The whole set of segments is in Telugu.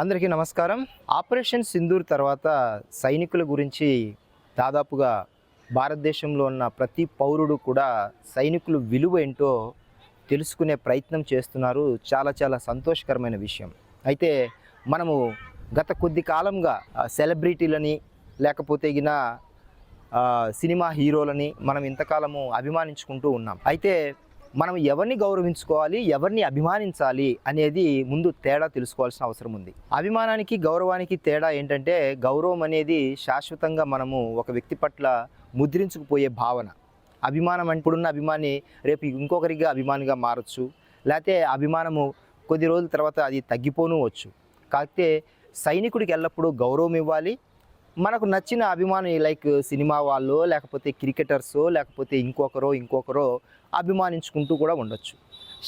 అందరికీ నమస్కారం. ఆపరేషన్ సింధూర్ తర్వాత సైనికుల గురించి దాదాపుగా భారతదేశంలో ఉన్న ప్రతి పౌరుడు కూడా సైనికులు విలువ ఏంటో తెలుసుకునే ప్రయత్నం చేస్తున్నారు. చాలా చాలా సంతోషకరమైన విషయం. అయితే మనము గత కొద్ది కాలంగా సెలబ్రిటీలని లేకపోతే గిన సినిమా హీరోలని మనం ఇంతకాలము అభిమానించుకుంటూ ఉన్నాం. అయితే మనం ఎవరిని గౌరవించుకోవాలి ఎవరిని అభిమానించాలి అనేది ముందు తేడా తెలుసుకోవాల్సిన అవసరం ఉంది. అభిమానానికి గౌరవానికి తేడా ఏంటంటే గౌరవం అనేది శాశ్వతంగా మనము ఒక వ్యక్తి పట్ల ముద్రించుకుపోయే భావన. అభిమానం అంటే ఇప్పుడున్న అభిమాని రేపు ఇంకొకరిగా అభిమానిగా మారచ్చు. లేకపోతే అభిమానము కొద్ది రోజుల తర్వాత అది తగ్గిపోను వచ్చు. కాకపోతే సైనికుడికి ఎల్లప్పుడూ గౌరవం ఇవ్వాలి మనకు నచ్చిన అభిమాని లైక్ సినిమా వాళ్ళు లేకపోతే క్రికెటర్స్ లేకపోతే ఇంకొకరో ఇంకొకరో అభిమానించుకుంటూ కూడా ఉండొచ్చు.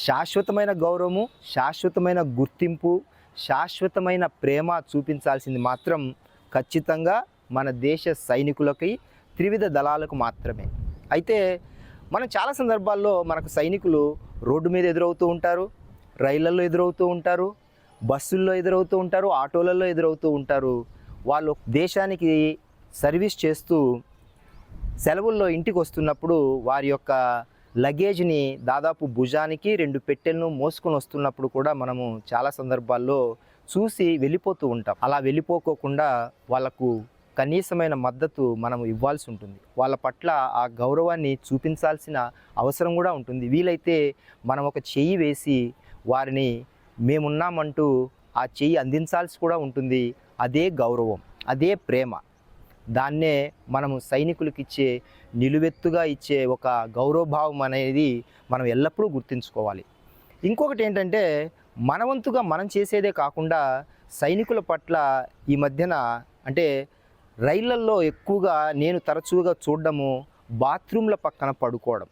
శాశ్వతమైన గౌరవము శాశ్వతమైన గుర్తింపు శాశ్వతమైన ప్రేమ చూపించాల్సింది మాత్రం ఖచ్చితంగా మన దేశ సైనికులకి త్రివిధ దళాలకు మాత్రమే. అయితే మనం చాలా సందర్భాల్లో మనకు సైనికులు రోడ్డు మీద ఎదురవుతూ ఉంటారు రైళ్ళలో ఎదురవుతూ ఉంటారు బస్సుల్లో ఎదురవుతూ ఉంటారు ఆటోలలో ఎదురవుతూ ఉంటారు. వాళ్ళు దేశానికి సర్వీస్ చేస్తూ సెలవుల్లో ఇంటికి వస్తున్నప్పుడు వారి యొక్క లగేజ్ని దాదాపు భుజానికి రెండు పెట్టెలను మోసుకొని వస్తున్నప్పుడు కూడా మనము చాలా సందర్భాల్లో చూసి వెళ్ళిపోతూ ఉంటాం. అలా వెళ్ళిపోకోకుండా వాళ్ళకు కనీసమైన మద్దతు మనం ఇవ్వాల్సి ఉంటుంది. వాళ్ళ పట్ల ఆ గౌరవాన్ని చూపించాల్సిన అవసరం కూడా ఉంటుంది. వీలైతే మనం ఒక చెయ్యి వేసి వారిని మేమున్నామంటూ ఆ చెయ్యి అందించాల్సి కూడా ఉంటుంది. అదే గౌరవం అదే ప్రేమ. దాన్నే మనము సైనికులకు ఇచ్చే నిలువెత్తుగా ఇచ్చే ఒక గౌరవభావం అనేది మనం ఎల్లప్పుడూ గుర్తుంచుకోవాలి. ఇంకొకటి ఏంటంటే మనవంతుగా మనం చేసేదే కాకుండా సైనికుల పట్ల ఈ మధ్యన అంటే రైళ్ళల్లో ఎక్కువగా నేను తరచుగా చూడడము బాత్రూమ్ల పక్కన పడుకోవడం.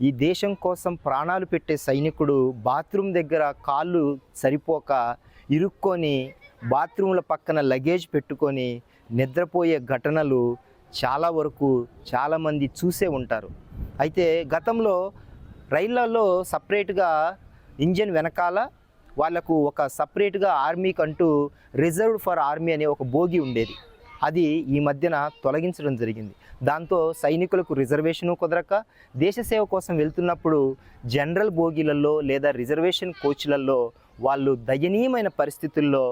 ఈ దేశం కోసం ప్రాణాలు పెట్టే సైనికుడు బాత్రూమ్ దగ్గర కాళ్ళు సరిపోక ఇరుక్కొని బాత్రూమ్ల పక్కన లగేజ్ పెట్టుకొని నిద్రపోయే ఘటనలు చాలా వరకు చాలామంది చూసే ఉంటారు. అయితే గతంలో రైళ్ళలో సపరేట్గా ఇంజన్ వెనకాల వాళ్ళకు ఒక సపరేట్గా ఆర్మీకి అంటూ రిజర్వ్డ్ ఫర్ ఆర్మీ అనే ఒక బోగి ఉండేది. అది ఈ మధ్యన తొలగించడం జరిగింది. దాంతో సైనికులకు రిజర్వేషను కుదరక దేశ సేవ కోసం వెళ్తున్నప్పుడు జనరల్ బోగీలలో లేదా రిజర్వేషన్ కోచ్లలో వాళ్ళు దయనీయమైన పరిస్థితుల్లో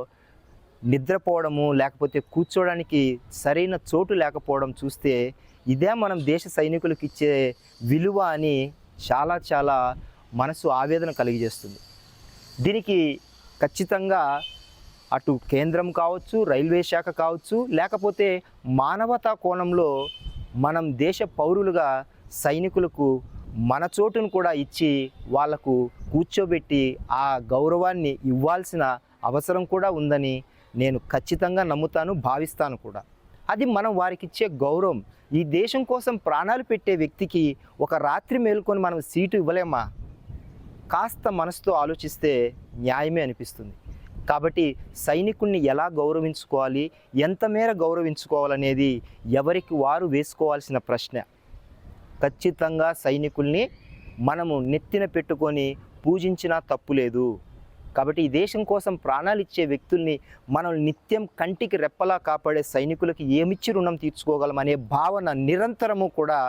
నిద్రపోవడము లేకపోతే కూర్చోవడానికి సరైన చోటు లేకపోవడం చూస్తే ఇదే మనం దేశ సైనికులకు ఇచ్చే విలువ అని చాలా చాలా మనసు ఆవేదన కలిగజేస్తుంది. దీనికి ఖచ్చితంగా అటు కేంద్రం కావచ్చు రైల్వే శాఖ కావచ్చు లేకపోతే మానవతా కోణంలో మనం దేశ పౌరులుగా సైనికులకు మన చోటును కూడా ఇచ్చి వాళ్ళకు కూర్చోబెట్టి ఆ గౌరవాన్ని ఇవ్వాల్సిన అవసరం కూడా ఉందని నేను ఖచ్చితంగా నమ్ముతాను భావిస్తాను కూడా. అది మనం వారికి ఇచ్చే గౌరవం. ఈ దేశం కోసం ప్రాణాలు పెట్టే వ్యక్తికి ఒక రాత్రి మేలుకొని మనం సీటు ఇవ్వలేమా? కాస్త మనసుతో ఆలోచిస్తే న్యాయమే అనిపిస్తుంది. కాబట్టి సైనికుణ్ణి ఎలా గౌరవించుకోవాలి? ఎంత మేర గౌరవించుకోవాలనేది ఎవరికి వారు వేసుకోవాల్సిన ప్రశ్న. ఖచ్చితంగా సైనికుల్ని మనము నెత్తిన పెట్టుకొని పూజించినా తప్పు లేదు. కాబట్టి ఈ దేశం కోసం ప్రాణాలు ఇచ్చే వ్యక్తుల్ని మనం నిత్యం కంటికి రెప్పలా కాపాడే సైనికులకి ఏమిచ్చి రుణం తీర్చుకోగలం అనే భావన నిరంతరము కూడా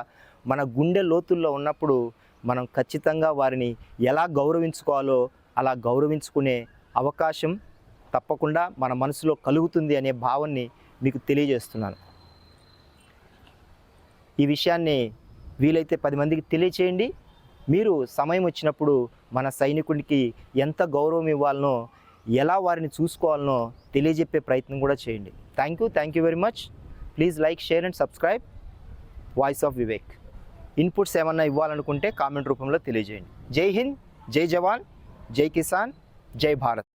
మన గుండె లోతుల్లో ఉన్నప్పుడు మనం ఖచ్చితంగా వారిని ఎలా గౌరవించుకోవాలో అలా గౌరవించుకునే అవకాశం తప్పకుండా మన మనసులో కలుగుతుంది అనే భావాన్ని మీకు తెలియజేస్తున్నాను. ఈ విషయాన్ని వీలైతే పది మందికి తెలియచేయండి. మీరు సమయం వచ్చినప్పుడు మన సైనికుడికి ఎంత గౌరవం ఇవ్వాలనో ఎలా వారిని చూసుకోవాలనో తెలియజెప్పే ప్రయత్నం కూడా చేయండి. Thank you thank you very much please like share and subscribe voice of Vivek inputs ఏమన్నా ఇవ్వాలనుకుంటే కామెంట్ రూపంలో తెలియజేయండి. జై హింద్ జై జవాన్ జై కిసాన్ జై భారత్